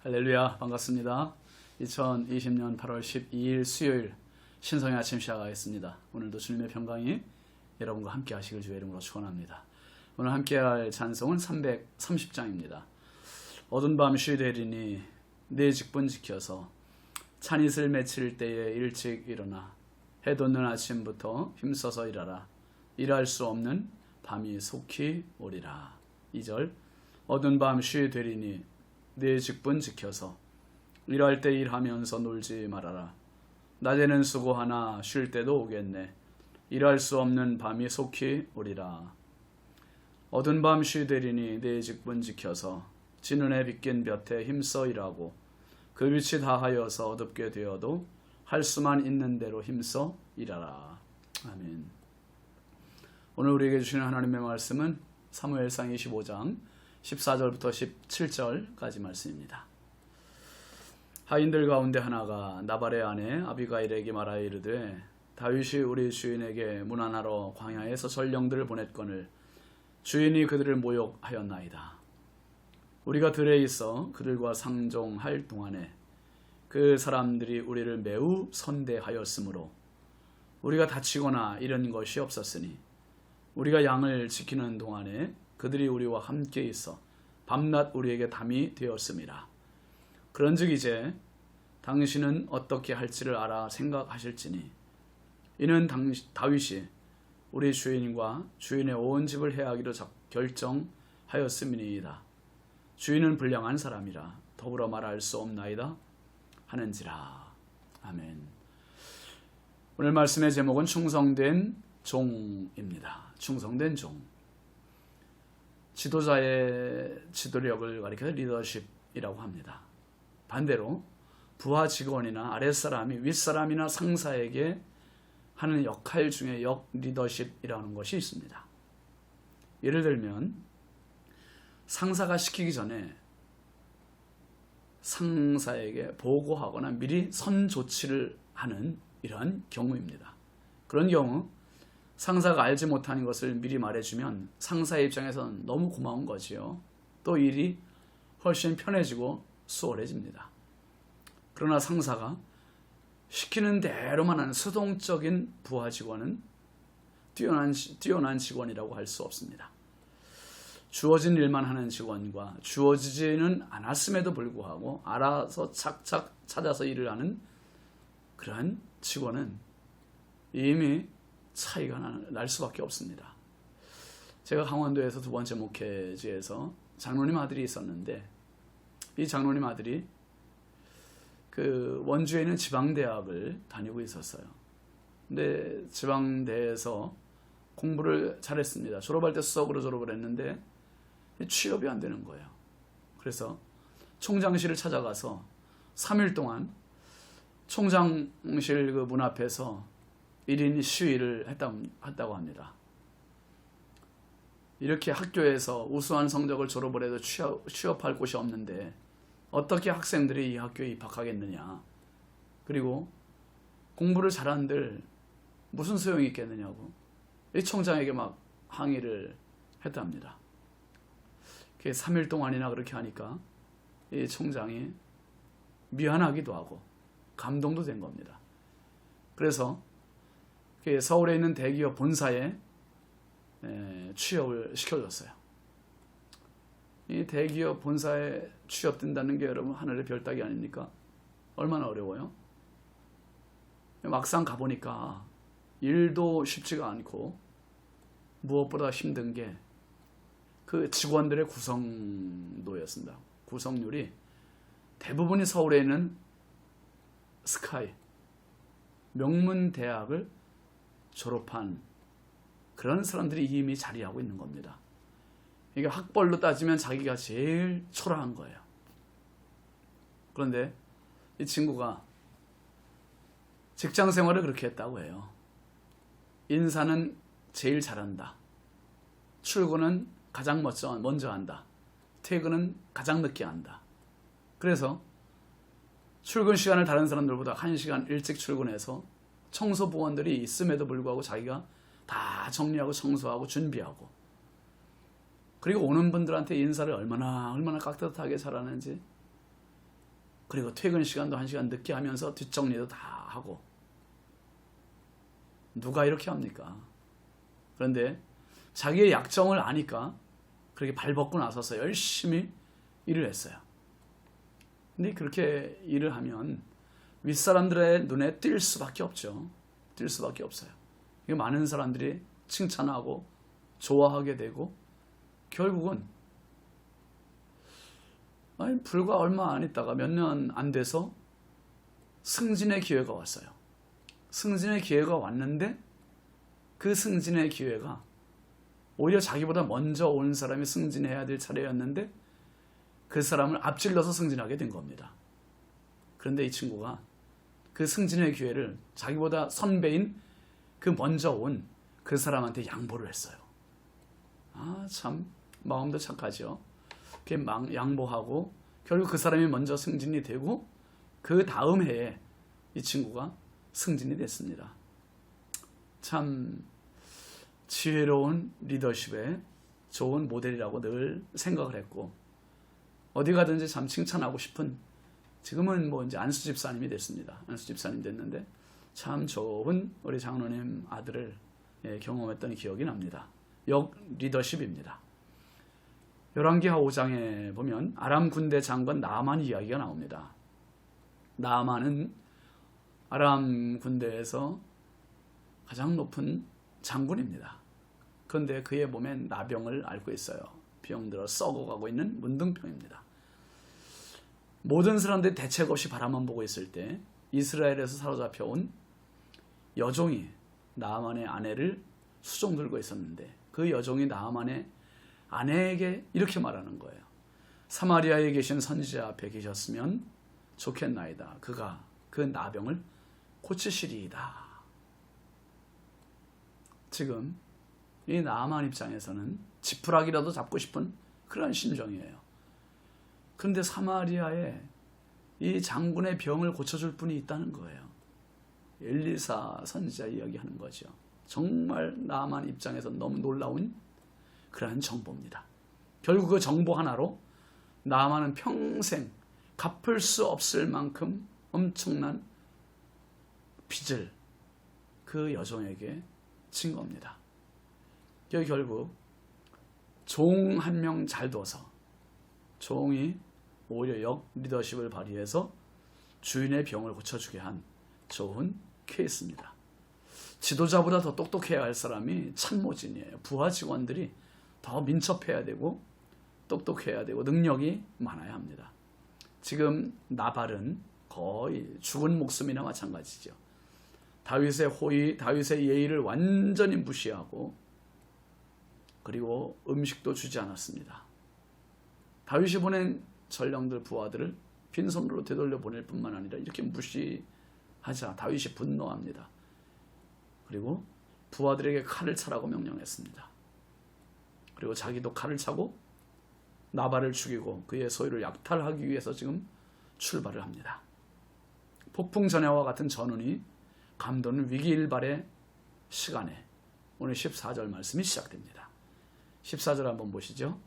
할렐루야 반갑습니다. 2020년 8월 12일 수요일 신성의 아침 시작하겠습니다. 오늘도 주님의 평강이 여러분과 함께 하시길 주의 이름으로 축원합니다. 오늘 함께 할 찬송은 330장입니다. 어두운 밤 쉬되리니 내 직분 지켜서 찬이슬 맺힐 때에 일찍 일어나 해 돋는 아침부터 힘써서 일하라 일할 수 없는 밤이 속히 오리라 2절 어두운 밤 쉬되리니 내 직분 지켜서 일할 때 일하면서 놀지 말아라 낮에는 수고하나 쉴 때도 오겠네 일할 수 없는 밤이 속히 오리라 어두운 밤 쉬되리니 내 직분 지켜서 해 빗긴 볕에 힘써 일하고 그 빛이 다하여서 어둡게 되어도 할 수만 있는 대로 힘써 일하라. 아멘. 오늘 우리에게 주시는 하나님의 말씀은 사무엘상 25장 14절부터 17절까지 말씀입니다. 하인들 가운데 하나가 나발의 아내 아비가일에게 말하여 이르되 다윗이 우리 주인에게 문안하러 광야에서 전령들을 보냈거늘 주인이 그들을 모욕하였나이다. 우리가 들에 있어 그들과 상종할 동안에 그 사람들이 우리를 매우 선대하였으므로 우리가 다치거나 이런 것이 없었으니 우리가 양을 지키는 동안에 그들이 우리와 함께 있어 밤낮 우리에게 담이 되었습니다. 그런즉 이제 당신은 어떻게 할지를 알아 생각하실지니 이는 당시, 다윗이 우리 주인과 주인의 온 집을 해하기로 결정하였음이니이다. 주인은 불량한 사람이라 더불어 말할 수 없나이다 하는지라. 아멘. 오늘 말씀의 제목은 충성된 종입니다. 충성된 종. 지도자의 지도력을 가리켜 리더십이라고 합니다. 반대로 부하 직원이나 아랫사람이 윗사람이나 상사에게 하는 역할 중에 역 리더십이라는 것이 있습니다. 예를 들면 상사가 시키기 전에 상사에게 보고하거나 미리 선 조치를 하는 이러한 경우입니다. 그런 경우 상사가 알지 못하는 것을 미리 말해주면 상사의 입장에서는 너무 고마운 거지요. 또 일이 훨씬 편해지고 수월해집니다. 그러나 상사가 시키는 대로만 하는 수동적인 부하 직원은 뛰어난, 뛰어난 직원이라고 할 수 없습니다. 주어진 일만 하는 직원과 주어지지는 않았음에도 불구하고 알아서 착착 찾아서 일을 하는 그러한 직원은 이미 차이가 날 수밖에 없습니다. 제가 강원도에서 두 번째 목회지에서 장로님 아들이 있었는데 이 장로님 아들이 그 원주에 있는 지방대학을 다니고 있었어요. 근데 지방대에서 공부를 잘했습니다. 졸업할 때 수석으로 졸업을 했는데 취업이 안 되는 거예요. 그래서 총장실을 찾아가서 3일 동안 총장실 그 문 앞에서 1인 시위를 했다고 합니다. 이렇게 학교에서 우수한 성적을 졸업을 해도 취업, 취업 할 곳이 없는데 어떻게 학생들이 이 학교에 입학하겠느냐. 그리고 공부를 잘한들 무슨 소용이 있겠느냐고 이 총장에게 막 항의를 했답니다. 3일 동안이나 그렇게 하니까 이 총장이 미안하기도 하고 감동도 된 겁니다. 그래서 서울에 있는 대기업 본사에 취업을 시켜줬어요. 이 대기업 본사에 취업된다는 게 여러분 하늘의 별따기 아닙니까? 얼마나 어려워요? 막상 가보니까 일도 쉽지가 않고 무엇보다 힘든 게 그 직원들의 구성도였습니다. 구성률이 대부분이 서울에 있는 스카이 명문 대학을 졸업한 그런 사람들이 이미 자리하고 있는 겁니다. 이게 학벌로 따지면 자기가 제일 초라한 거예요. 그런데 이 친구가 직장 생활을 그렇게 했다고 해요. 인사는 제일 잘한다. 출근은 가장 먼저, 먼저 한다. 퇴근은 가장 늦게 한다. 그래서 출근 시간을 다른 사람들보다 1시간 일찍 출근해서 청소 부원들이 있음에도 불구하고 자기가 다 정리하고 청소하고 준비하고 그리고 오는 분들한테 인사를 얼마나 얼마나 깍듯하게 잘하는지 그리고 퇴근 시간도 한 시간 늦게 하면서 뒷정리도 다 하고 누가 이렇게 합니까? 그런데 자기의 약점을 아니까 그렇게 발벗고 나서서 열심히 일을 했어요. 근데 그렇게 일을 하면 윗사람들의 눈에 띌 수밖에 없죠. 띌 수밖에 없어요. 이거 많은 사람들이 칭찬하고 좋아하게 되고 결국은 아니, 불과 얼마 안 있다가 몇 년 안 돼서 승진의 기회가 왔어요. 승진의 기회가 왔는데 그 승진의 기회가 오히려 자기보다 먼저 온 사람이 승진해야 될 차례였는데 그 사람을 앞질러서 승진하게 된 겁니다. 그런데 이 친구가 그 승진의 기회를 자기보다 선배인 그 먼저 온 그 사람한테 양보를 했어요. 아, 참, 마음도 착하죠. 그게 막 양보하고 결국 그 사람이 먼저 승진이 되고 그 다음 해에 이 친구가 승진이 됐습니다. 참 지혜로운 리더십의 좋은 모델이라고 늘 생각을 했고 어디 가든지 참 칭찬하고 싶은 지금은 뭐 이제 안수 집사님이 됐습니다. 안수 집사님 됐는데 참 좋은 우리 장로님 아들을 예, 경험했던 기억이 납니다. 역 리더십입니다. 열왕기하 5장에 보면 아람 군대 장관 나만 이야기가 나옵니다. 나만은 아람 군대에서 가장 높은 장군입니다. 그런데 그의 몸엔 나병을 앓고 있어요. 병들어 썩어가고 있는 문둥병입니다. 모든 사람들이 대책 없이 바라만 보고 있을 때 이스라엘에서 사로잡혀 온 여종이 나아만의 아내를 수종 들고 있었는데 그 여종이 나아만의 아내에게 이렇게 말하는 거예요. 사마리아에 계신 선지자 앞에 계셨으면 좋겠나이다. 그가 그 나병을 고치시리이다. 지금 이 나아만 입장에서는 지푸라기라도 잡고 싶은 그런 심정이에요. 그런데 사마리아에 이 장군의 병을 고쳐줄 분이 있다는 거예요. 엘리사 선지자 이야기하는 거죠. 정말 나만 입장에서 너무 놀라운 그러한 정보입니다. 결국 그 정보 하나로 나만은 평생 갚을 수 없을 만큼 엄청난 빚을 그 여종에게 진 겁니다. 결국 종 한 명 잘 둬서 종이 오히려 역 리더십을 발휘해서 주인의 병을 고쳐주게 한 좋은 케이스입니다. 지도자보다 더 똑똑해야 할 사람이 참모진이에요. 부하 직원들이 더 민첩해야 되고 똑똑해야 되고 능력이 많아야 합니다. 지금 나발은 거의 죽은 목숨이나 마찬가지죠. 다윗의 호의, 다윗의 예의를 완전히 무시하고 그리고 음식도 주지 않았습니다. 다윗이 보낸 전령들 부하들을 빈손으로 되돌려 보낼 뿐만 아니라 이렇게 무시하자 다윗이 분노합니다. 그리고 부하들에게 칼을 차라고 명령했습니다. 그리고 자기도 칼을 차고 나발을 죽이고 그의 소유를 약탈하기 위해서 지금 출발을 합니다. 폭풍 전야와 같은 전운이 감도는 위기일발의 시간에 오늘 14절 말씀이 시작됩니다. 14절 한번 보시죠.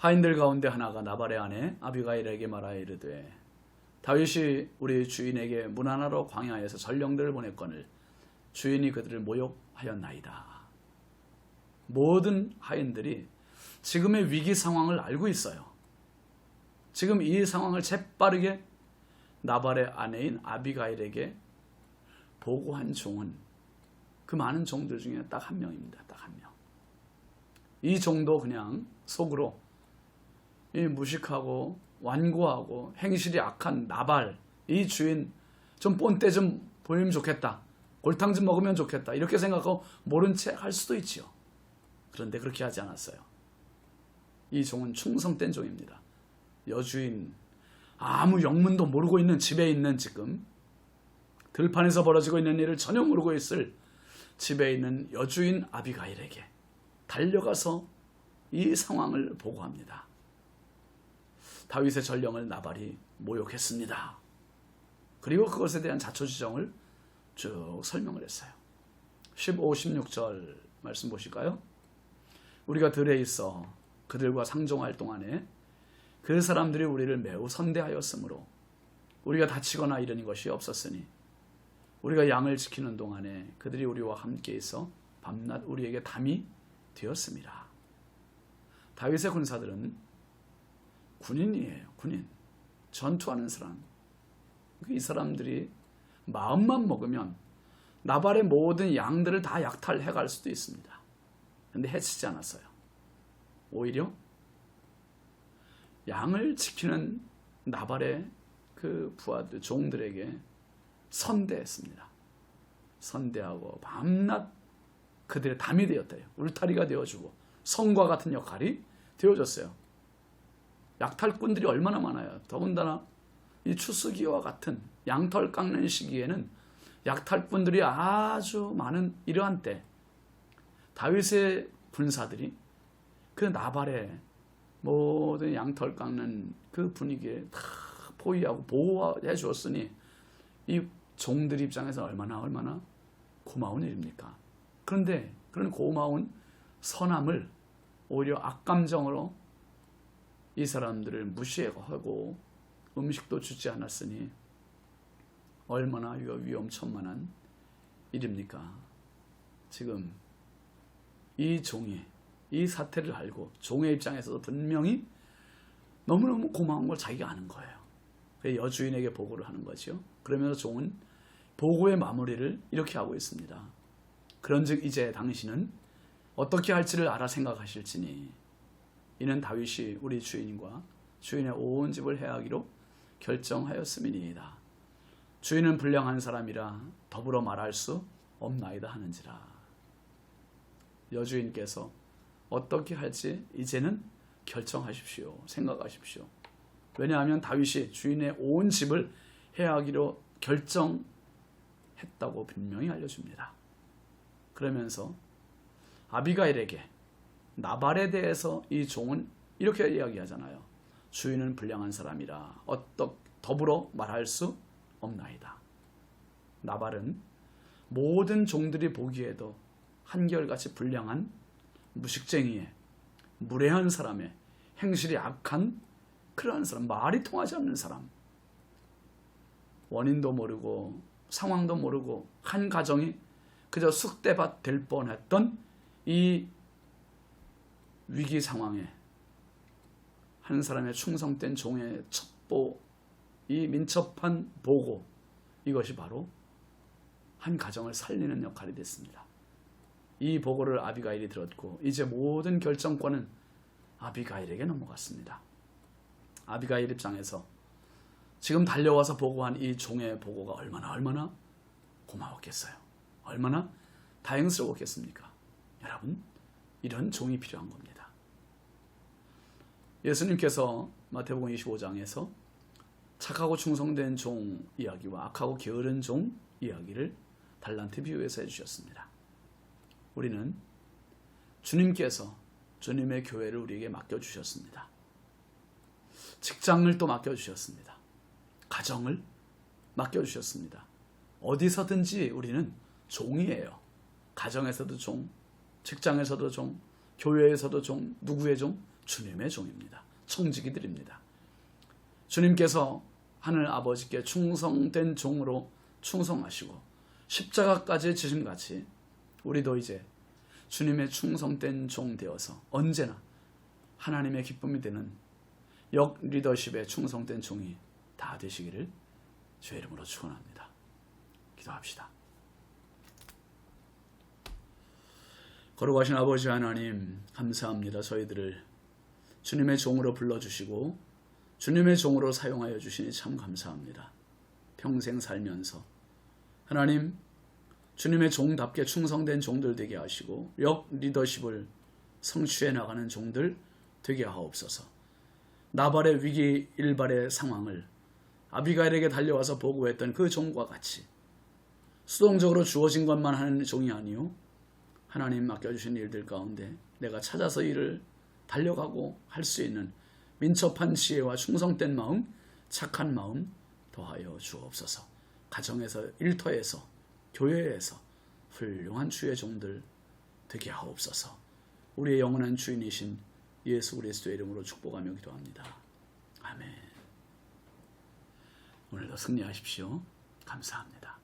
하인들 가운데 하나가 나발의 아내 아비가일에게 말하여 이르되 다윗이 우리 주인에게 문 하나로 광야에서 전령들을 보냈거늘 주인이 그들을 모욕하였나이다. 모든 하인들이 지금의 위기 상황을 알고 있어요. 지금 이 상황을 재빠르게 나발의 아내인 아비가일에게 보고한 종은 그 많은 종들 중에 딱 한 명입니다. 딱 한 명. 이 종도 그냥 속으로 이 무식하고 완고하고 행실이 악한 나발 이 주인 좀 본때 좀 보이면 좋겠다. 골탕 좀 먹으면 좋겠다. 이렇게 생각하고 모른 채 할 수도 있지요. 그런데 그렇게 하지 않았어요. 이 종은 충성된 종입니다. 여주인 아무 영문도 모르고 있는 집에 있는 지금 들판에서 벌어지고 있는 일을 전혀 모르고 있을 집에 있는 여주인 아비가일에게 달려가서 이 상황을 보고합니다. 다윗의 전령을 나발이 모욕했습니다. 그리고 그것에 대한 자초지정을 쭉 설명을 했어요. 15, 16절 말씀 보실까요? 우리가 들에 있어 그들과 상종할 동안에 그 사람들이 우리를 매우 선대하였으므로 우리가 다치거나 이런 것이 없었으니 우리가 양을 지키는 동안에 그들이 우리와 함께 있어 밤낮 우리에게 담이 되었습니다. 다윗의 군사들은 군인이에요. 군인. 전투하는 사람. 이 사람들이 마음만 먹으면 나발의 모든 양들을 다 약탈해 갈 수도 있습니다. 근데 해치지 않았어요. 오히려 양을 지키는 나발의 그 부하들, 종들에게 선대했습니다. 선대하고 밤낮 그들의 담이 되었대요. 울타리가 되어주고 성과 같은 역할이 되어졌어요. 약탈꾼들이 얼마나 많아요. 더군다나 이 추수기와 같은 양털 깎는 시기에는 약탈꾼들이 아주 많은 이러한 때 다윗의 군사들이 그 나발의 모든 양털 깎는 그 분위기에 다 포위하고 보호해 주었으니 이 종들 입장에서 얼마나 얼마나 고마운 일입니까? 그런데 그런 고마운 선함을 오히려 악감정으로 이 사람들을 무시하고 음식도 주지 않았으니 얼마나 위험천만한 일입니까? 지금 이 종이 이 사태를 알고 종의 입장에서도 분명히 너무너무 고마운 걸 자기가 아는 거예요. 여주인에게 보고를 하는 거죠. 그러면서 종은 보고의 마무리를 이렇게 하고 있습니다. 그런즉 이제 당신은 어떻게 할지를 알아 생각하실지니 이는 다윗이 우리 주인과 주인의 온 집을 해하기로 결정하였음이니이다. 주인은 불량한 사람이라 더불어 말할 수 없나이다 하는지라. 여주인께서 어떻게 할지 이제는 결정하십시오. 생각하십시오. 왜냐하면 다윗이 주인의 온 집을 해하기로 결정했다고 분명히 알려줍니다. 그러면서 아비가일에게 나발에 대해서 이 종은 이렇게 이야기하잖아요. 주인은 불량한 사람이라 어떻 더불어 말할 수 없나이다. 나발은 모든 종들이 보기에도 한결같이 불량한 무식쟁이의 무례한 사람의 행실이 악한 그러한 사람, 말이 통하지 않는 사람. 원인도 모르고 상황도 모르고 한 가정이 그저 쑥대밭 될 뻔했던 이 위기 상황에 한 사람의 충성된 종의 첩보, 이 민첩한 보고 이것이 바로 한 가정을 살리는 역할이 됐습니다. 이 보고를 아비가일이 들었고 이제 모든 결정권은 아비가일에게 넘어갔습니다. 아비가일 입장에서 지금 달려와서 보고한 이 종의 보고가 얼마나 얼마나 고마웠겠어요. 얼마나 다행스러웠겠습니까? 여러분, 이런 종이 필요한 겁니다. 예수님께서 마태복음 25장에서 착하고 충성된 종 이야기와 악하고 게으른 종 이야기를 달란트 비유해서 해주셨습니다. 우리는 주님께서 주님의 교회를 우리에게 맡겨주셨습니다. 직장을 또 맡겨주셨습니다. 가정을 맡겨주셨습니다. 어디서든지 우리는 종이에요. 가정에서도 종, 직장에서도 종, 교회에서도 종, 누구의 종? 주님의 종입니다. 청지기들입니다. 주님께서 하늘 아버지께 충성된 종으로 충성하시고 십자가까지 지심같이 우리도 이제 주님의 충성된 종 되어서 언제나 하나님의 기쁨이 되는 역 리더십에 충성된 종이 다 되시기를 주의 이름으로 축원합니다. 기도합시다. 거룩하신 아버지 하나님 감사합니다. 저희들을 주님의 종으로 불러주시고 주님의 종으로 사용하여 주시니 참 감사합니다. 평생 살면서 하나님 주님의 종답게 충성된 종들 되게 하시고 역 리더십을 성취해 나가는 종들 되게 하옵소서. 나발의 위기 일발의 상황을 아비가일에게 달려와서 보고했던 그 종과 같이 수동적으로 주어진 것만 하는 종이 아니요 하나님 맡겨주신 일들 가운데 내가 찾아서 일을 달려가고 할 수 있는 민첩한 지혜와 충성된 마음, 착한 마음 더하여 주옵소서. 가정에서 일터에서 교회에서 훌륭한 주의 종들 되게 하옵소서. 우리의 영원한 주인이신 예수 그리스도의 이름으로 축복하며 기도합니다. 아멘. 오늘도 승리하십시오. 감사합니다.